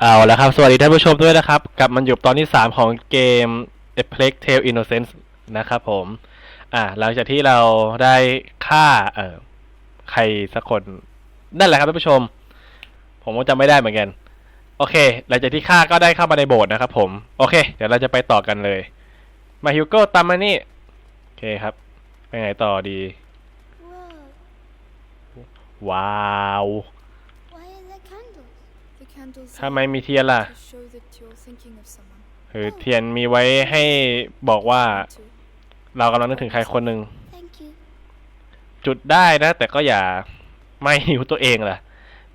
เอาละครับ สวัสดีท่านผู้ชมด้วยนะครับ กลับมาอยู่ตอนที่ 3 ของเกม A Plague Tale Innocence นะครับผม อ่าหลังจากที่เราได้ฆ่า เอ่อ ใครสักคน นั่นแหละครับท่านผู้ชม ผมก็จำไม่ได้เหมือนกัน โอเค หลังจากที่ฆ่าก็ได้เข้ามาในโบสถ์นะครับผม โอเค เดี๋ยวเราจะไปต่อกันเลย มาฮิวโก้ตามมานี่ โอเคครับ ไปไหนต่อดี Whoa, ว้าว ทำไมมีเทียนล่ะ to show that you're thinking of someone. คือเทียนมีไว้ให้บอกว่า To เรากำลังนึกถึงใครคนหนึ่ง Thank you. จุดได้นะ แต่ก็อย่าไม่หิวตัวเองล่ะ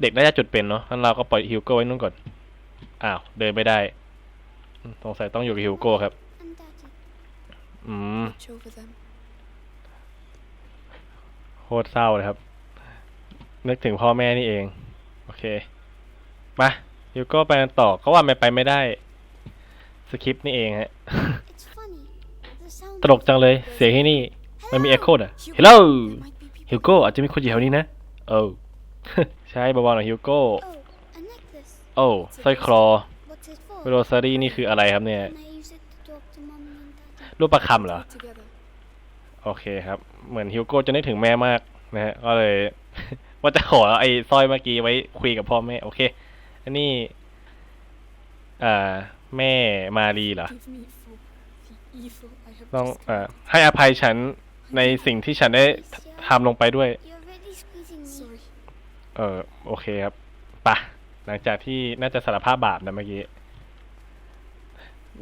เด็กน่าจะจุดเป็นเนาะงั้นเราก็ปล่อยฮิวโก้ไว้นู่นก่อน อ้าว เดินไม่ได้อืมสงสัยต้องอยู่กับฮิวโก้ครับ And Daddy. อืม watch over them. โคตรเศร้าเลยครับ นึกถึงพ่อแม่นี่เอง โอเค มาฮิวโก้ไปกันต่อก็ว่าไม่ไปไม่ได้ สคริปต์นี่เองฮะ ตลกจังเลย เสียงที่นี่ มันมีเอ็กโคดอะฮัลโหลฮิวโก้อาจจะมีคนอยู่แถวนี้นะโอ้ใช่เบาๆหน่อยฮิวโก้ โอ้สร้อยคอโรซารี่นี่คืออะไรครับเนี่ย รูปประคำเหรอ โอเคครับ เหมือนฮิวโก้จะนึกถึงแม่มากนะฮะ ก็เลย ว่าจะขอไอ้สร้อยเมื่อกี้ไว้คุยกับพ่อแม่ โอเค อันนี้อ่าแม่มารีเหรอ Give me for the evil I have ต้อง just อ่า committed. ให้อภัยฉันในสิ่งที่ฉันได้ทำลงไปด้วย You're really squeezing me. Sorry. เออโอเคครับปะหลังจากที่น่าจะสารภาพบาปนะเมื่อกี้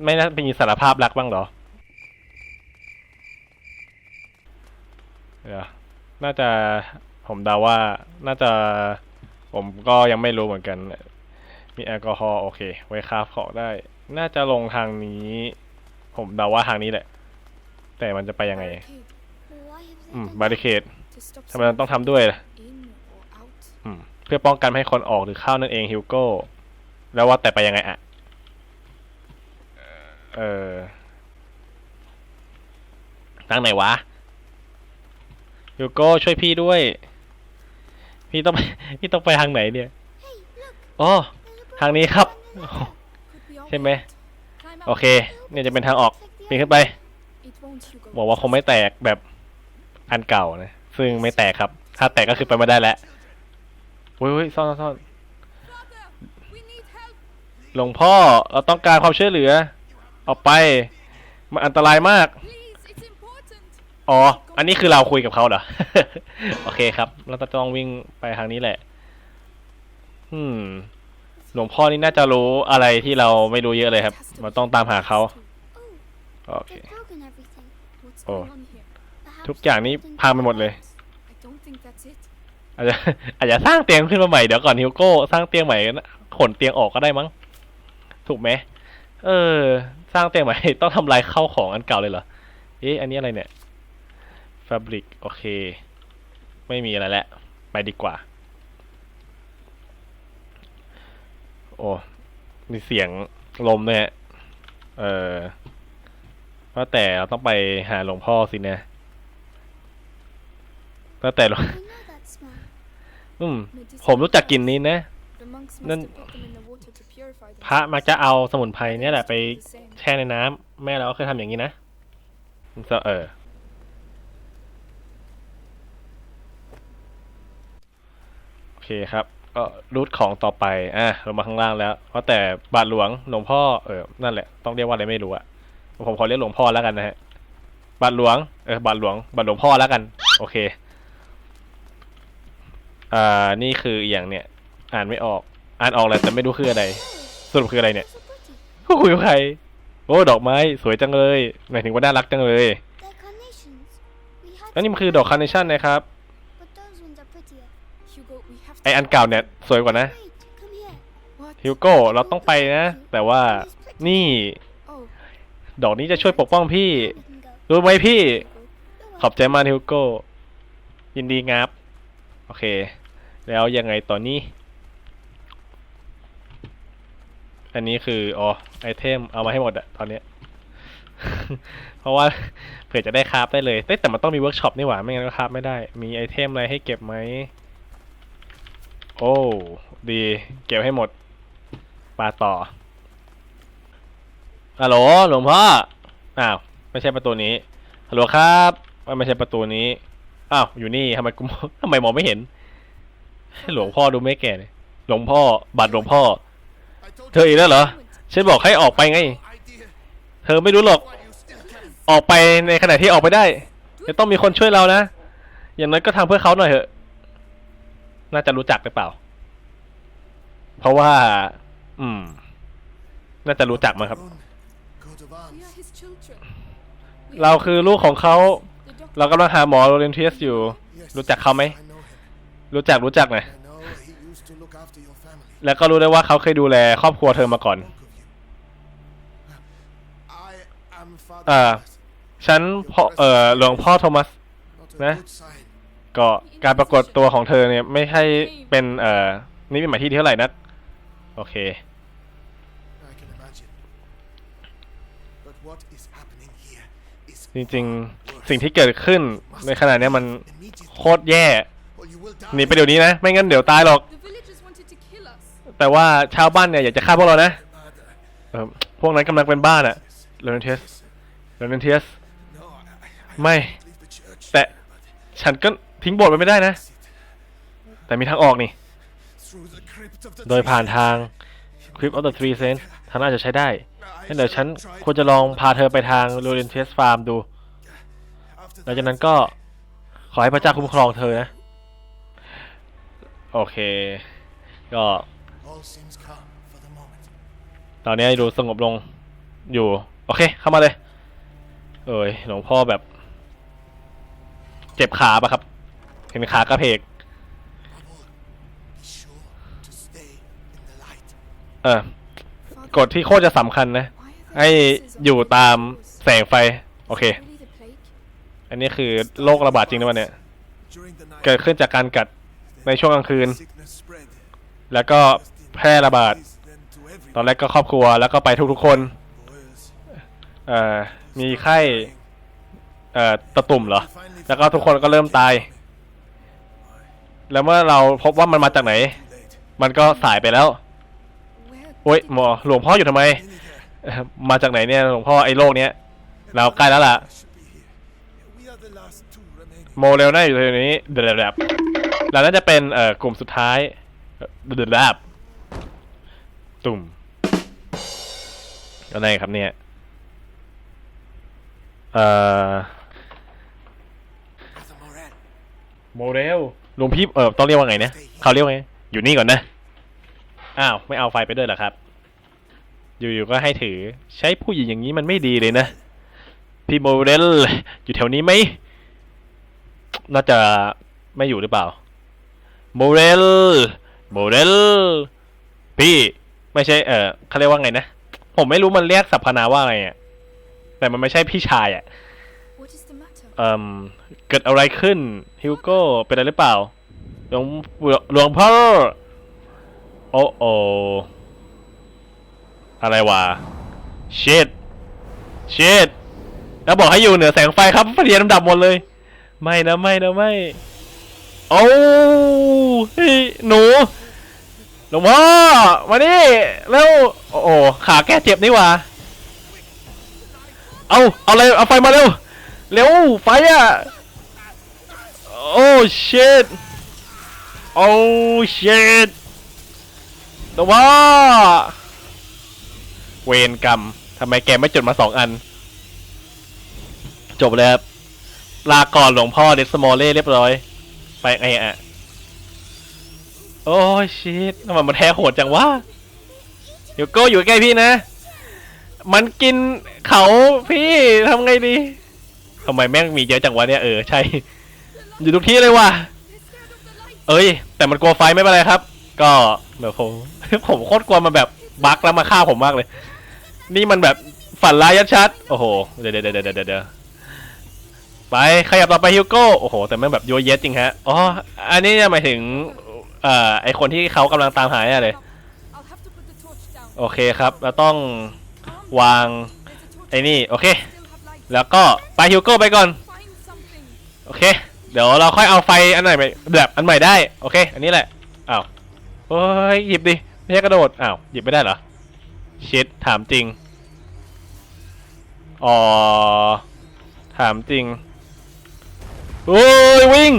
ไม่น่าเป็นสารภาพรักบ้างเหรอเดี๋ยวน่าจะผมเดาว่าน่าจะผมก็ยังไม่รู้เหมือนกัน มีแอลกอฮอล์โอเค ไว้คาบของได้ น่าจะลงทางนี้ ผมเดาว่าทางนี้แหละ แต่มันจะไปยังไง Barricade Well, why have they อืม done บาริเคด to stop ทำไมเราต้องทำด้วยล่ะ someone in or out. อืมเพื่อป้องกันไม่ให้คนออกหรือเข้านั่นเองฮิวโก้ แล้วว่าแต่ไปยังไงอะเออทางไหนวะฮิวโก้ช่วยพี่ด้วย พี่ต้องไปพี่ต้องไปทางไหนเนี่ย Hey, look. อ๋อ There's a ทางนี้ครับ ใช่ไหมโอเค เนี่ยจะเป็นทางออกปีนขึ้นไป บอกว่าคงไม่แตกแบบอันเก่านะซึ่งไม่แตกครับ ถ้าแตกก็คือไปไม่ได้แล้วเฮ้ยซ่อนซ่อนหลวงพ่อเราต้องการความช่วยเหลือ ออกไป มันอันตรายมาก อ๋อ อันนี้คือเราคุยกับเขาเหรอ โอเคครับ เราจะต้องวิ่งไปทางนี้แหละ อืม หลวงพ่อนี่น่าจะรู้อะไรที่เราไม่รู้เยอะเลยครับเราต้องตามหาเขา Oh, โอเค they've broken everything. What's Oh. going on here? Perhaps ทุกอย่างนี้ something พังไปหมดเลย I don't think that's it. อาจจะอาจจะสร้างเตียงขึ้นมาใหม่เดี๋ยวก่อนฮิวโก้สร้างเตียงใหม่นะขนเตียงออกก็ได้มั้ง ถูกไหม เออ สร้างเตียงใหม่ ต้องทำลายเข้าของอันเก่าเลยเหรอ เอ๊ะ อันนี้อะไรเนี่ยฟ a บริก โอเค ไม่มีอะไรแล้ว ไปดีกว่า โอ้มีเสียงลมด้วยฮะเออว่าแต่เราต้องไปหาหลวงพ่อสินะว่าแต่หลวง I know that smell. อืม Medicine ผมรู้จักกลิ่นนี้นะ The monks must Then- have put them in the water to purify them. พระมักจะเอาสมุนไพรเนี่ยแหละไป The same. แช่ในน้ำแม่เราก็เคยทำอย่างนี้นะเออโอเคครับ ก็รูทของต่อไป อะลงมาข้างล่างแล้ว เพราะแต่บาทหลวงหลวงพ่อ เออ นั่นแหละ ต้องเรียกว่าอะไรไม่รู้อะผมขอเรียกหลวงพ่อแล้วกันนะฮะ บาทหลวง เออ บาทหลวง บาทหลวงพ่อแล้วกัน โอเค อ่า นี่คืออย่างเนี่ย อ่านไม่ออก อ่านออกแหละแต่ไม่รู้คืออะไร สรุปคืออะไรเนี่ย So pretty. คุยกับใคร โอ้ ดอกไม้ สวยจังเลย หมายถึงว่าน่ารักจังเลย They're carnations. We had แล้วนี่มัน some คือดอกคาร์เนชั่นนะครับ ไออันเก่าเนี่ยสวยกว่านะ ฮิวโก้เราต้องไปนะแต่ว่านี่ดอกนี้จะช่วยปกป้องพี่ รู้ไหมพี่ขอบใจมากฮิวโก้ ยินดีงับ โอเค แล้วยังไงตอนี้ อันนี้คือ อ๋อ ไอเทม เอามาให้หมดอะตอนเนี้ย เพราะว่า เผื่อจะได้คราฟได้เลยเอ้ยแต่มันต้องมีเวิร์กช็อปนี่หว่า ไม่งั้นก็คราฟไม่ได้ มีไอเทมอะไรให้เก็บไหม โอ้ ดี เก็บให้หมดปาต่อฮัลโหลหลวงพ่อ อ้าว ไม่ใช่ประตูนี้ฮัลโหลครับว่ไม่ใช่ประตูนี้ อ้าว อยู่นี่ทำไมกูทำไมมองไม่เห็น หลวงพ่อดูไม่แก่เลยหลวงพ่อ บัตรหลวงพ่อ เธออีกแล้วเหรอ ฉันบอกให้ออกไปไง เธอไม่รู้หรอก ออกไปในขณะที่ออกไปได้ จะต้องมีคนช่วยเรานะ อย่างนั้นก็ทำเพื่อเขาหน่อยเถอะ น่าจะรู้จักหรือเปล่า เพราะว่า อืม น่าจะรู้จักมั้งครับ Coat of We arms. are his children. We เราคือลูกของเขา the doctor เรากำลังหาหมอโรเลนเทียสอยู่ Yes, รู้จักเขาไหม I know him. รู้จักรู้จักหน่อย I know he used to look after your family. แล้วก็รู้ได้ว่าเขาเคยดูแลครอบครัวเธอมาก่อน Spoke of you. I am Father Ah. Thomas. ฉันพ่อเอ่อหลวงพ่อโทมัส Not a Nah. good sign. ก็การปรากฏตัวของเธอเนี่ยไม่ใช่เป็นเอ่อนี่เป็นหมายที่เท่าไหร่นักโอเค I can imagine. But what is happening here is จริง ๆ สิ่งที่เกิดขึ้นในขณะเนี้ยมัน immediate โคตรแย่ or you will die. หนีไปเดี๋ยวนี้นะ ไม่งั้นเดี๋ยวตายหรอก The villagers wanted to kill us. แต่ว่าชาวบ้านเนี่ยอยากจะฆ่าพวกเรานะเออพวกนั้นกำลังเป็นบ้านอะโรเลนเทียสโรเลนเทียส No, I, I, I ไม่ leave the church. แต่ ฉันก็ ทิ้งโบสถ์ไปไม่ได้นะ แต่มีทางออกนี่ โดยผ่านทาง Crypt of the Three Saints ทางน่าจะใช้ได้ I งั้นเดี๋ยวฉันควรจะลองพาเธอไปทางโรเลนเทสฟาร์มดู หลังจากนั้นก็ขอให้พระเจ้าคุ้มครองเธอนะ โอเค ก็ตอนนี้ดูสงบลงอยู่ โอเค เข้ามาเลย เอ้ยหลวงพ่อแบบ เจ็บขาปะครับ ห็นขากระเพก เออกฎที่โคตรจะสำคัญนะ ให้อยู่ตามแสงไฟ โอเค อันนี้คือโรคระบาดจริงนะวันเนี้ยเกิดขึ้นจากการกัดในช่วงกลางคืน แล้วก็แพร่ระบาด ตอนแรกก็ครอบครัวแล้วก็ไปทุกๆคน เอ่อ มีไข้ เอ่อ ตะตุ่มเหรอ แล้วก็ทุกคนก็เริ่มตาย แล้วเมื่อเราพบว่ามันมาจากไหน มันก็สายไปแล้วโอ้ยหมอหลวงพ่ออยู่ทำไม มาจากไหนเนี่ยหลวงพ่อไอ้โรคเนี้ยเราใกล้แล้วล่ะ โมเดลน่าอยู่ตรงนี้เดลแลบเราน่าจะเป็นเอ่อกลุ่มสุดท้ายเดลแลบตุ่มอะไรครับเนี่ยเอ่อโมเดล หลวงพี่เออต้องเรียกว่าไงเนี่ยเขาเรียกว่าไงอยู่นี่ก่อนนะอ้าวไม่เอาไฟไปด้วยเหรอครับ อยู่ๆก็ให้ถือใช้ผู้หญิงอย่างนี้มันไม่ดีเลยนะพี่โมเดลอยู่แถวนี้ไหมน่าจะไม่อยู่หรือเปล่าโมเดลโมเดลพี่ไม่ใช่เออเขาเรียกว่าไงนะผมไม่รู้มันเรียกสรรพนามว่าอะไรอะแต่มันไม่ใช่พี่ชายอะ เอ่มเกิดอะไรขึ้นฮิวโก้เป็นอะไรหรือเปล่าหลวงหลวงพ่อโอ้โออะไรวะเชิดเชิดแล้วบอกให้อยู่เหนือแสงไฟครับไฟเทียนดับหมดเลย ไม่นะไม่นะไม่โอ้เฮ้ยหนูหลวงพ่อมานี่แล้วโอ้โหขาแก้เจ็บนี่ว่าเอาเอาอะไรเอาไฟมาเร็ว เร็วไฟอะ โอ้ shit โอ้ shit แต่ว่า เวรกรรมทำไมแกไม่จุดมาสองอัน จบแล้วครับลาก่อนหลวงพ่อเดสมอลเล่เรียบร้อย ไปไงอะ โอ้ชิตทำไมมันแท้โหดจังวะเดี๋ยวโก้อยู่ใกล้พี่นะ มันกินเขาพี่ทำไงดี ทำไมแม่งมีเยอะจังวะเนี่ยเออใช่ อยู่ทุกที่เลยว่ะเอ้ย แต่มันกลัวไฟไม่เป็นไรครับ ก็แบบผมผมโคตรกลัวมันแบบบั๊กแล้วมาฆ่าผมมากเลย นี่มันแบบฝันร้ายชัดโอ้โหเดี๋ยวเดี๋ยวเดี๋ยวเดี๋ยวเดี๋ยวไปขยับต่อไปฮิวโก้โอ้โห แต่แม่งแบบโยเยสจริงฮะอ๋ออันนี้เนี่ยหมายถึงเอ่อไอคนที่เขากำลังตามหาเนี่ยเลยโอเคครับเราต้องวางไอ้นี่โอเค แล้วก็ไปฮิวโก้ไปก่อน โอเค เดี๋ยวเราค่อยเอาไฟอันไหนไปแบบอันใหม่ได้ โอเค อันนี้แหละ อ้าวโอ้ยหยิบดิ ไม่ใช่กระโดด อ้าว หยิบไม่ได้เหรอ ชิดถามจริง อ๋อ ถามจริง โอ้ยวิ่ง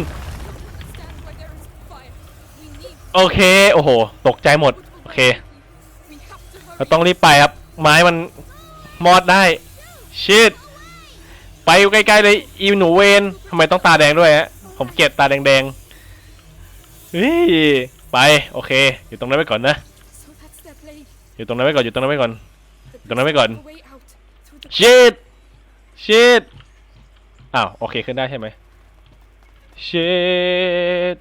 โอเค โอ้โห ตกใจหมด โอเค เราต้องรีบไปครับ ไม้มันมอดได้ชิด ไปใกล้ๆเลยอีหนูเวนทำไมต้องตาแดงด้วยฮะผมเกลียดตาแดงๆเฮ้ยไปโอเค อยู่ตรงนั้นไว้ก่อนนะ อยู่ตรงนั้นไว้ก่อนอยู่ตรงนั้นไว้ก่อน The Don't know, blade Megan. is the way out through the ชิดชิดอ้าวโอเคขึ้นได้ใช่ไหมชิด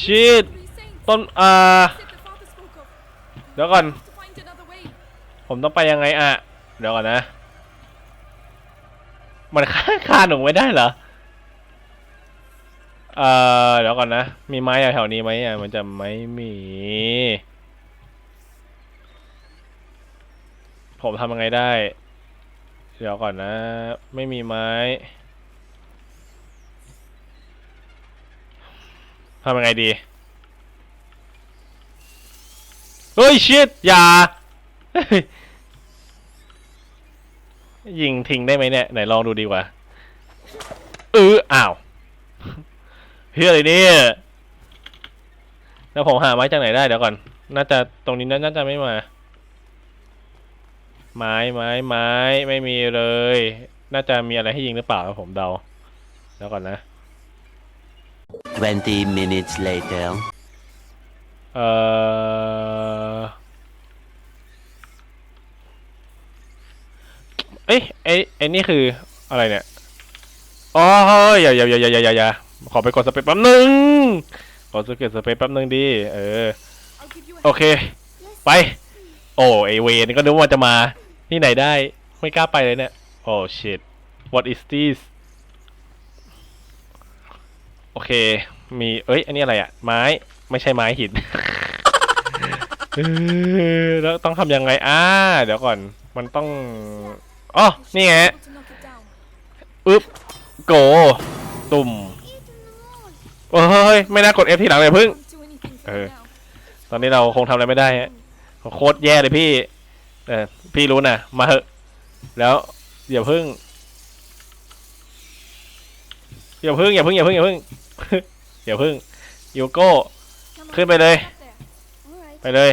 ชิดต้นอ่าเดี๋ยวก่อน ผมต้องไปยังไงอะ เดี๋ยวก่อนนะ มันฆ่าฆ่าหนูไม่ได้เหรอ เอ่อเดี๋ยวก่อนนะ มีไม้แถวๆนี้ไหมอะ มันจะไม่มี ผมทำยังไงได้ เดี๋ยวก่อนนะ ไม่มีไม้ทำยังไงดี เฮ้ยชิดอย่า ยิงทิ้งได้ไหมเนี่ย ไหนลองดูดีกว่าเอออ้าวเฮ้ยอะไรเนี่ยแล้วผมหาไม้จากไหนได้เดี๋ยวก่อน น่าจะตรงนี้น่าจะไม่มา ไม้ไม้ไม้ไม่มีเลย น่าจะมีอะไรให้ยิงหรือเปล่าผมเดาแล้วก่อนนะ 20 minutes later. เอ่อ เอ้ยไอ้ไอ้นี่คืออะไรเนี่ยอ๋อเฮ้ยอย่าอย่าอย่าอย่าอย่าอย่าอย่าขอไปกดสเปซแป๊บนึงขอสเก็ตสเปซแป๊บนึงดิเออโอเค ไป โอ้ไอเวนก็นึกว่าจะมาที่ไหนได้ไม่กล้าไปเลยเนี่ยโอ้ shit what is this โอเค มีเอ้ย อันนี้อะไรอะไม้ไม่ใช่ไม้หินแล้วต้องทำยังไงอ่าเดี๋ยวก่อน มันต้อง อ๋อนี่ไงอึ๊บโกตุ่ม Eat in the moon. โอ้ยไม่น่ากด F ที่หลังเลยพึ่ง Won't do anything for Uh. you now. ตอนนี้เราคงทำอะไรไม่ได้ฮะโคตรแย่เลยพี่เออพี่รู้นะมาเหอะ แล้วอย่าพึ่งอย่าพึ่งอย่าพึ่งอย่าพึ่งอย่าพึ่งอย่าพึ่งยูโก้ขึ้นไปเลย ไปเลย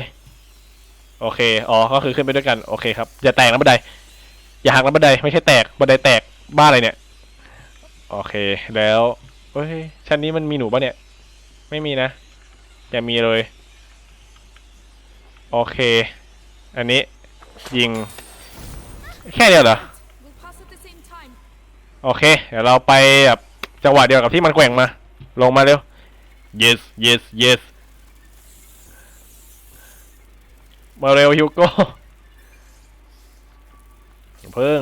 โอเค อ๋อ ก็คือขึ้นไปด้วยกัน โอเคครับ อย่าแตกนะบันได อย่าหักนะบันไดไม่ใช่แตกบันไดแตกบ้าอะไรเนี่ย โอเคแล้วเฮ้ยชั้นนี้มันมีหนูปะเนี่ย ไม่มีนะอย่ามีเลย โอเค อันนี้ยิง แค่เดียวเหรอโอเค เดี๋ยวเราไปแบบจังหวะเดียวกับที่มันแกว่งมา ลงมาเร็ว yes yes yes มาเร็วฮิวโก้ อย่าเพิ่ง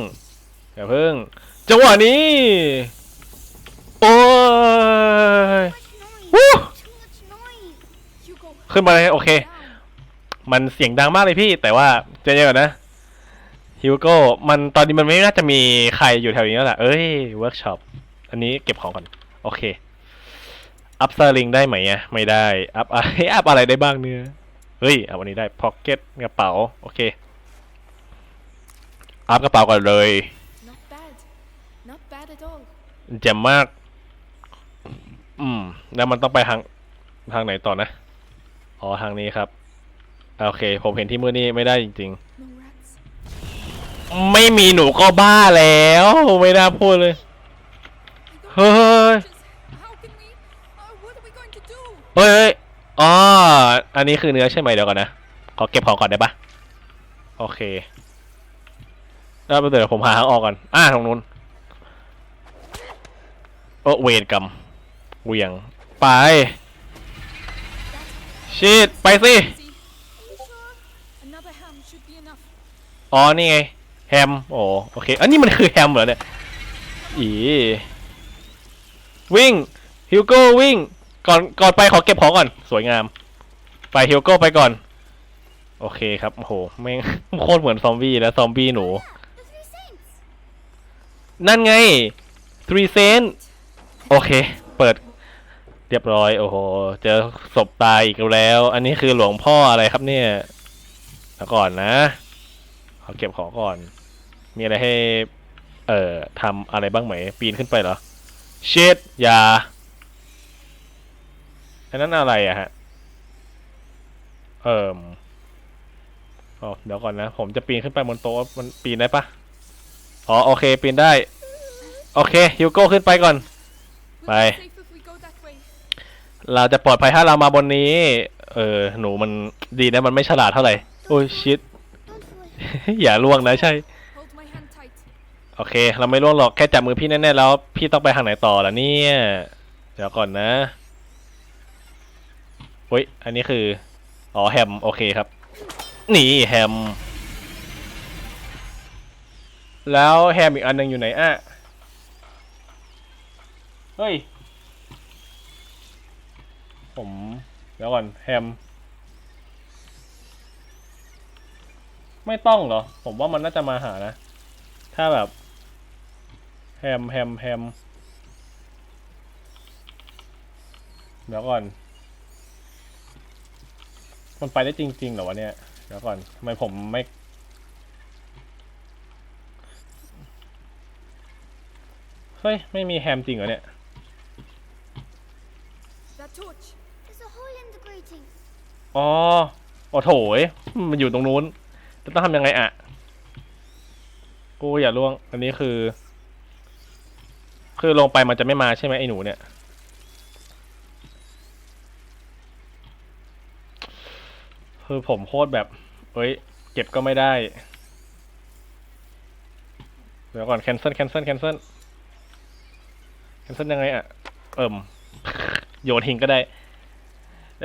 อย่าเพิ่งจังหวะนี้ โอ้ย Too Woo! much noise. Too much noise. Hugo, ขึ้นมาเลยโอเค มันเสียงดังมากเลยพี่ แต่ว่าใจเย็นก่อนนะฮิวโก้มันตอนนี้มันไม่น่าจะมีใครอยู่แถวนี้แล้วล่ะ เอ้ยเวิร์กช็อปอันนี้เก็บของก่อน โอเค อัพเซอร์ลิงได้ไหมอะไม่ได้ อัพอะไรอัพอะไรได้บ้างเนี่ยเฮ้ยเอาวันนี้ได้พ็อกเก็ตกระเป๋า โอเค อัพกระเป๋าก่อนเลย Not bad. Not bad at all. เจ๋มมาก อืม แล้วมันต้องไปทางทางไหนต่อนะ อ๋อทางนี้ครับ โอเค ผมเห็นที่มือนี่ไม่ได้จริง No rats. ๆ ไม่มีหนูก็บ้าแล้ว ไม่น่าพูดเลย I don't เฮ้ย Just how can we? Uh, what are we going to do? เฮ้ยเฮ้ยอ๋อ อันนี้คือเนื้อใช่ไหมเดี๋ยวก่อนนะ ขอเก็บของก่อนได้ปะโอเค แล้วเดี๋ยวผมหาทางออกก่อน อ่าตรงนู้นโอ้เวรกรรมเหวียง ไป ชิดไปสิ อ๋อ นี่ไง แฮม โอ้โอเค อันนี้มันคือแฮมเหรอเนี่ย อีวิ่ง ฮิวโก้วิ่ง ก่อน ก่อนไปขอเก็บของก่อน สวยงาม ไปฮิวโก้ไปก่อน โอเคครับ โอ้โห แม่งโคตรเหมือนซอมบี้แล้วซอมบี้หนู นั่นไง three cent โอเค เปิด เรียบร้อย โอ้โห เจอศพตายอีกแล้ว อันนี้คือหลวงพ่ออะไรครับเนี่ยแล้วก่อนนะขอเก็บของก่อน มีอะไรให้ เอ่อทำอะไรบ้างไหม ปีนขึ้นไปเหรอ เชดอยา อันนั้นอะไรอะฮะ เอ่มอ๋อเดี๋ยวก่อนนะ ผมจะปีนขึ้นไปบนโต๊ะ มันปีนได้ปะ อ๋อโอเคปีนได้ โอเคฮิวโก้ขึ้นไปก่อน We'll Bye. be safe if we go that way. เราจะปลอดภัยถ้าเรามาบนนี้ เออหนูมันดีนะมันไม่ฉลาดเท่าไหร่ โอ้ยชิด อย่าล่วงนะใช่ โอเค เราไม่ล่วงหรอกแค่จับมือพี่แน่ๆแล้ว พี่ต้องไปทางไหนต่อล่ะเนี่ย เดี๋ยวก่อนนะเฮ้ยอันนี้คือ อ๋อแฮม โอเคครับ นี่แฮม แล้วแฮมอีกอันหนึ่งอยู่ไหนอะ เฮ้ย ผมเดี๋ยวก่อนแฮม ไม่ต้องเหรอ ผมว่ามันน่าจะมาหานะ ถ้าแบบแฮมแฮมแฮมเดี๋ยวก่อน มันไปได้จริง ๆ เหรอวะเนี่ย เดี๋ยวก่อนทำไมผมไม่ เฮ้ย ไม่มีแฮมจริงเหรอเนี่ย That torch. There's a hole in the grating. อ๋อโอ้โถยมันอยู่ตรงนู้นจะต้องทำยังไงอะกูอย่าล่วง อันนี้คือ คือลงไปมันจะไม่มาใช่ไหมไอ้หนูเนี่ย คือผมโคตรแบบ เอ้ย เก็บก็ไม่ได้ เดี๋ยวก่อน แคนเซิล แคนเซิล แคนเซิล แคนเซิลยังไงอะเอิ่ม โยนทิ้งก็ได้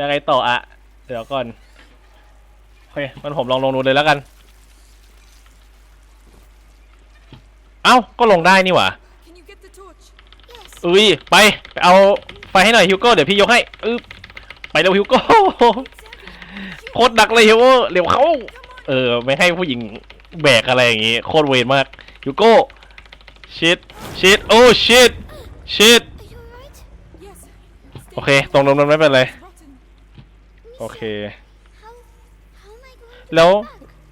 ยังไงต่ออะเดี๋ยวก่อนโอเคมันผมลองลงดูเลยแล้วกัน เอ้า ก็ลงได้นี่หว่า Can you get the torch? Yes. อุ้ย ไป ไปเอาไฟให้หน่อยฮิวโก้ เดี๋ยวพี่ยกให้อึ๊บไปเร็วฮิวโก้โคตรดักเลยฮิวโก้เร็วเข้าเออ ไม่ให้ผู้หญิงแบกอะไรอย่างงี้ โคตรเวรมากฮิวโก้ชิดชิดโอ้ชิด ชิดโอเค ตรงนั้นไม่เป็นไร โอเค แล้ว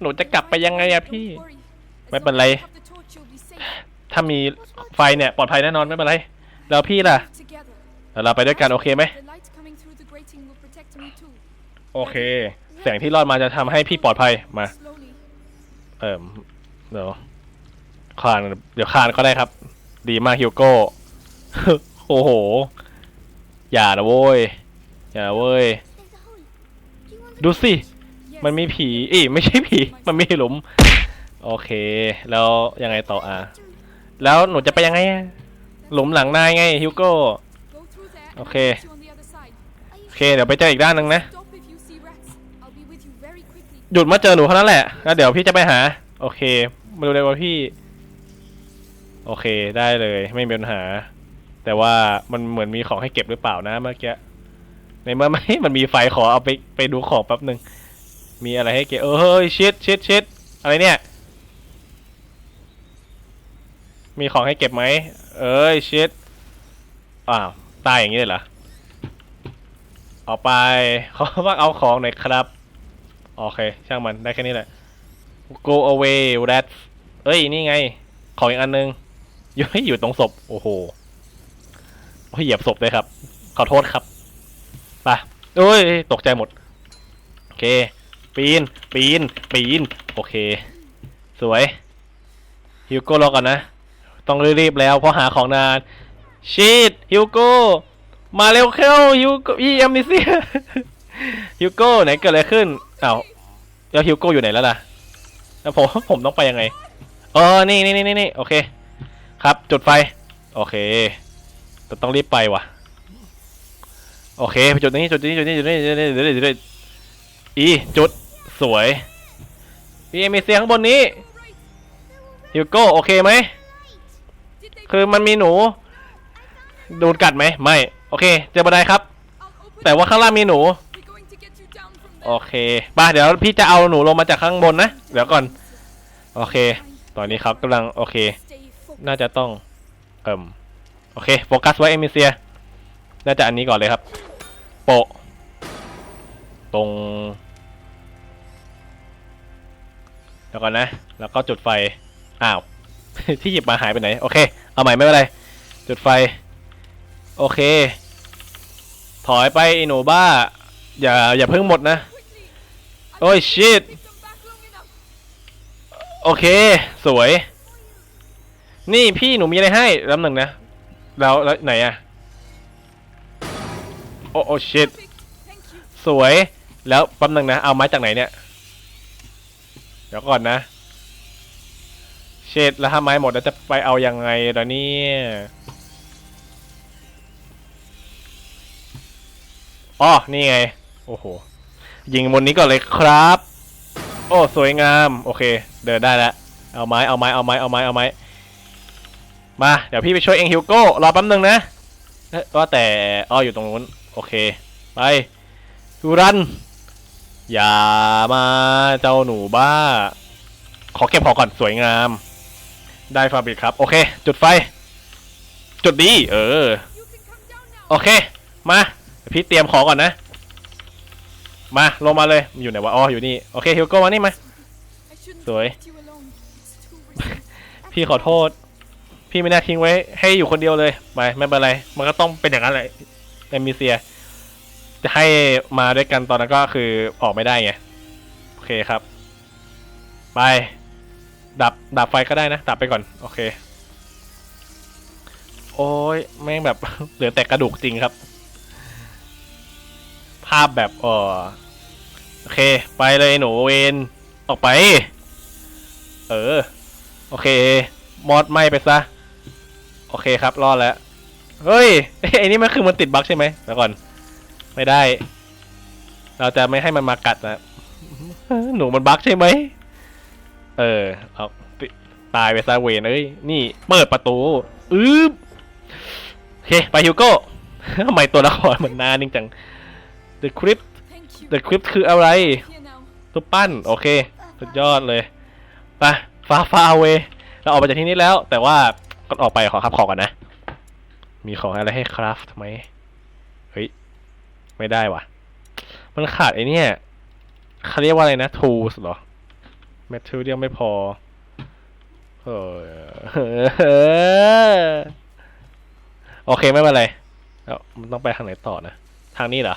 หนูจะกลับไปยังไงอะพี่ ไม่เป็นไร ถ้ามีไฟเนี่ยปลอดภัยแน่นอนไม่เป็นไร แล้วพี่ล่ะเราไปด้วยกันโอเคไหมโอเค แสงที่รอดมาจะทำให้พี่ปลอดภัยมา เอิมเดี๋ยวคานเดี๋ยวคานก็ได้ครับ ดีมากฮิวโก้ โอ้โห อย่านะโว้ย อย่านะเว้ย ดูสิ มันมีผีเอ้ยไม่ใช่ผี มันมีหลุม โอเค แล้วยังไงต่ออะ แล้วหนูจะไปยังไงอะหลุมหลังนายไงฮิวโก้ Go through there and Okay. I'll meet you on the other side. Are you โอเค เดี๋ยวไปเจออีกด้านหนึ่งนะ หยุดมาเจอหนูเท่านั้นแหละ แล้วเดี๋ยวพี่จะไปหา โอเค มาดูเลยว่าพี่ โอเค ได้เลย ไม่มีปัญหา แต่ว่ามันเหมือนมีของให้เก็บหรือเปล่านะเมื่อกี้ในเมื่อไม่ มันมีไฟขอเอาไปไปดูของแป๊บหนึ่งมีอะไรให้เก็บเออเฮ้ยชิดชิดชิดอะไรเนี่ย มีของให้เก็บไหมเอ้ยชิดอ้าวตายอย่างนี้เลยเหรอเอาไปเขาว่าเอาของหน่อยครับโอเค ช่างมันได้แค่นี้แหละ go away rat เอ้ย นี่ไง ของอีกอันนึงอยู่อยู่ตรงศพ โอ้โห โอ้เหยียบศพเลยครับ ขอโทษครับไปเอ้ย ตกใจหมด โอเค ปีน ปีน ปีน โอเค สวย ฮิวโก้รอก่อนนะ ต้องรีบๆแล้วเพราะหาของนาน ชีดฮิวโก้ มาเร็วเข้าฮิวโก้อีเอ็มนิเซียฮิวโก้ไหนเกิดอะไรขึ้นอ้าวแล้วฮิวโก้อยู่ไหนแล้วล่ะแล้วผมผมต้องไปยังไงเออนี่นี่นี่นี่โอเค ครับ จุดไฟ โอเค แต่ต้องรีบไปว่ะ โอเคไปจุดนี้จุดนี้จุดนี้จุดนี้จุดนี้จุดนี้จุดนี้อีจุดสวยพี่มีเสียงข้างบนนี้ฮิวโก้โอเคไหมคือมันมีหนูโดนกัดไหมไม่โอเค เจอบันไดครับ แต่ว่าข้างล่างมีหนู โอเคป่ะเดี๋ยวพี่จะเอาหนูลงมาจากข้างบนนะเดี๋ยวก่อน โอเค ตอนนี้เขากำลังโอเค น่าจะต้องเอิ่ม โอเคโฟกัสไว้เอมิเซีย น่าจะอันนี้ก่อนเลยครับ โปะ ตรงแล้วก่อนนะ แล้วก็จุดไฟ อ้าว ที่หยิบมาหายไปไหน โอเค เอาใหม่ไม่เป็นไร จุดไฟ โอเค ถอยไปไอหนูบ้า อย่าอย่าเพิ่งหมดนะ โอ้ยชิตโอเค สวย นี่พี่หนูมีอะไรให้ลำหนึ่งนะ แล้วแล้วไหนอะโอ้โอ้ชิตสวยแล้วแป๊บนึงนะ เอาไม้จากไหนเนี่ย เดี๋ยวก่อนนะเชดแล้วถ้าไม้หมดแล้วจะไปเอายังไงล่ะเนี่ยอ๋อนี่ไง โอ้โห ยิงบนนี้ก่อนเลยครับ โอ้ สวยงาม โอเค เดินได้แล้ว เอาไม้ เอาไม้ เอาไม้ เอาไม้ เอาไม้ มาเดี๋ยวพี่ไปช่วยเองฮิวโก้รอแป๊บนึงนะเอ๊ะว่าแต่อ้ออยู่ตรงนู้นโอเคไปดูรัน อย่ามาเจ้าหนูบ้า ขอเก็บของก่อนสวยงาม ได้ฟาบิกครับ โอเค จุดไฟ จุดดี เออ โอเค มาพี่เตรียมของก่อนนะ มาลงมาเลยอยู่ไหนวะอ๋ออยู่นี่ โอเคฮิวโก้มานี่มา I shouldn't Sorry. have left you alone. It's too risky. พี่ขอโทษ พี่ไม่น่าทิ้งไว้ ให้อยู่คนเดียวเลยไม่ไม่เป็นไร มันก็ต้องเป็นอย่างนั้นแหละเอมิเซีย จะให้มาด้วยกันตอนนั้นก็คือออกไม่ได้ไงโอเคครับ ไป ดับดับไฟก็ได้นะ ดับไปก่อน โอเค โอ้ยแม่งแบบ เหลือแต่กระดูกจริงครับ ภาพแบบเออโอเค ไปเลยหนูเวนออกไป เออ โอเค มอดไหมไปซะ โอเคครับ รอดแล้ว เฮ้ยไอ้นี่มันคือมันติดบั๊กใช่ไหมแล้วก่อน ไม่ได้ เราจะไม่ให้มันมากัดนะหนูมันบั๊กใช่ไหม เออ เอาตายไปซะเวนเอ้ย นี่ เปิดประตู อืบโอเค ไปฮิวโก้ทำไมตัวละครเหมือนนานจริงจัง The Crypt The Crypt คืออะไร Here now. รูปปั้น โอเค สุดยอดเลย ไปฟาฟาเวเราออกไปจากที่นี่แล้ว แต่ว่า ก่อนออกไปขอครับของก่อนนะ มีของอะไรให้คราฟทำไมเฮ้ย ไม่ได้ว่ะ มันขาดไอเนี่ยเขาเรียกว่าอะไรนะ tools เหรอ material ไม่พอเออโอเคไม่เป็นไรแล้วมันต้องไปทางไหนต่อนะ ทางนี้เหรอ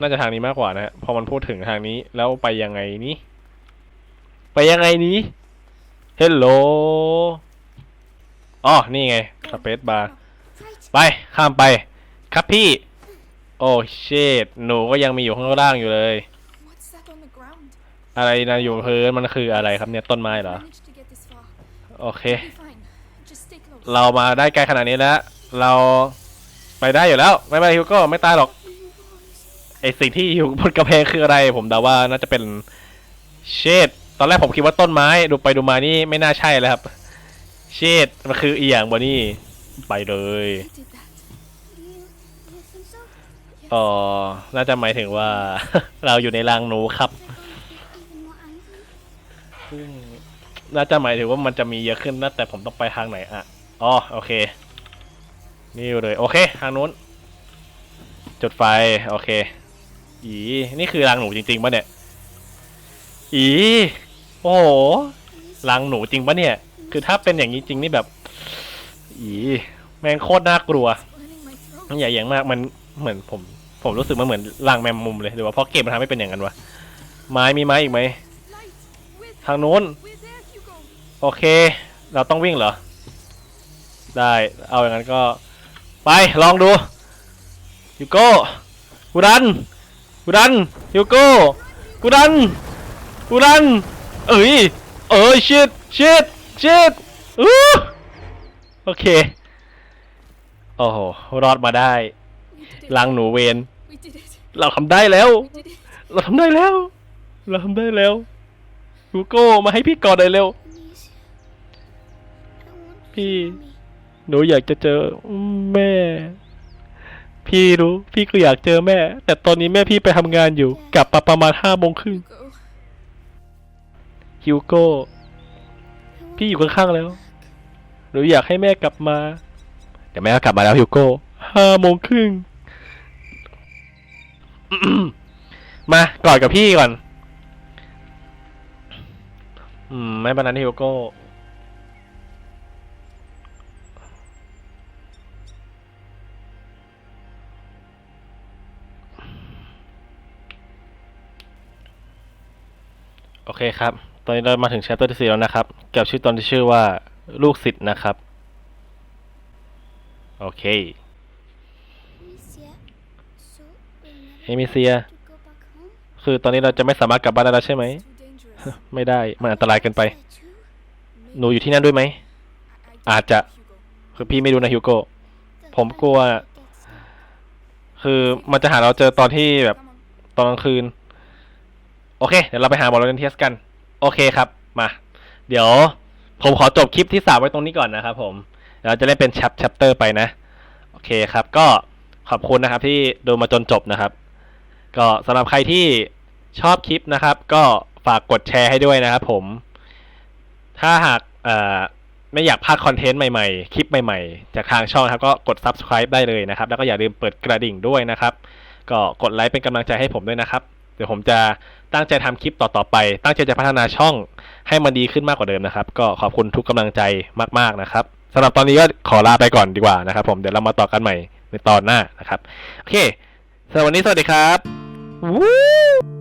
น่าจะทางนี้มากกว่านะฮะพอมันพูดถึงทางนี้แล้วไปยังไงนี้ ไปยังไงนี้ เฮลโหล อ๋อ นี่ไง สเปซบาร์ ไป ข้ามไป ครับพี่ โอ้เชดหนูก็ยังมีอยู่ข้างล่างอยู่เลย อะไรนะอยู่พื้น มันคืออะไรครับเนี่ย ต้นไม้เหรอ โอเค เรามาได้ไกลขนาดนี้แล้ว เราไปได้อยู่แล้ว ไม่เป็นไรฮิวโก้ไม่ตายหรอก ไอสิ่งที่อยู่บนกระเพงคืออะไร ผมเดาว่าน่าจะเป็นเชดตอนแรกผมคิดว่าต้นไม้ ดูไปดูมานี่ไม่น่าใช่แล้วครับ เชดมันคืออีหยังบนนี่ ไปเลยอ๋อน่าจะหมายถึงว่า เราอยู่ในรังหนูครับซึ่งน่าจะหมายถึงว่ามันจะมีเยอะขึ้นนะแต่ผมต้องไปทางไหนอะอ๋อโอเค นี่เลยโอเค ทางนู้น จุดไฟ โอเค อีนี่คือรังหนูจริงๆปะเนี่ย อี โอ้โหรังหนูจริงปะเนี่ย คือถ้าเป็นอย่างนี้จริงนี่แบบ อีแมงโคตรน่ากลัวมันใหญ่อย่างมากมันเหมือนผม ผมรู้สึกมันเหมือนรังแมงมุมเลยหรือว่าเพราะเกมมันทำให้เป็นอย่างนั้นวะไม้มีไม้อีกไหมทางนู้น โอเค เราต้องวิ่งเหรอ ได้ เอาอย่างนั้นก็ ไปลองดูฮิวโก้กูดันกูดันฮิวโก้กูดันกูดันเอ้ยเอ้ยชิดชิด ชิดอู้โอเค โอ้โห รอดมาได้ลังหนูเวน We did it. เราทำได้แล้ว We did it. เราทำได้แล้ว เราทำได้แล้วฮิวโก้มาให้พี่กอดหน่อยเร็ว Please. I want Phi. mommy. หนูอยากจะเจอแม่ พี่รู้ พี่ก็อยากเจอแม่ แต่ตอนนี้แม่พี่ไปทำงานอยู่ กลับมาประมาณห้าโมงครึ่ง Go. ฮิวโก้ พี่อยู่ข้างๆแล้วหนูอยากให้แม่กลับมา เดี๋ยวแม่ก็กลับมาแล้วฮิวโก้ห้าโมงครึ่งมากอดกับพี่ก่อน อืม ไม่เป็นไรฮิวโก้โอเคครับต อนนี้เรามาถึง chapter ที่สี่แล้วนะครับ กับชื่อตอนที่ชื่อว่าลูกศิษย์นะครับ โอเคเอมิเซีย คือตอนนี้เราจะไม่สามารถกลับบ้านได้แล้วใช่ไหม ไม่ได้ มันอันตรายเกินไป หนูอยู่ที่นั่นด้วยไหม อาจจะ คือพี่ไม่รู้นะฮิวโก้ ผมกลัว คือมันจะหาเราเจอตอนที่แบบตอนกลางคืน โอเค เดี๋ยวเราไปหาบอลเลนเทียสกัน โอเคครับ มา เดี๋ยว ผมขอจบคลิปที่สามไว้ตรงนี้ก่อนนะครับผมเดี๋ยวเราจะเล่นเป็นแชปแชปเตอร์ไปนะ โอเคครับ ก็ขอบคุณนะครับที่ดูมาจนจบนะครับ ก็สำหรับใครที่ชอบคลิปนะครับ ก็ฝากกดแชร์ให้ด้วยนะครับผม ถ้าหากไม่อยากพลาดคอนเทนต์ใหม่ๆ คลิปใหม่ๆ จากทางช่องครับก็กด subscribe ได้เลยนะครับ แล้วก็อย่าลืมเปิดกระดิ่งด้วยนะครับ ก็กดไลค์เป็นกำลังใจให้ผมด้วยนะครับ ดี๋ยวผมจะตั้งใจทำคลิปต่อๆไป ตั้งใจจะพัฒนาช่องให้มันดีขึ้นมากกว่าเดิมนะครับ ก็ขอบคุณทุกกำลังใจมากๆนะครับสำหรับตอนนี้ก็ขอลาไปก่อนดีกว่านะครับ ผมเดี๋ยวเรามาต่อกันใหม่ในตอนหน้านะครับ โอเคสำหรับวันนี้สวัสดีครับ Woo!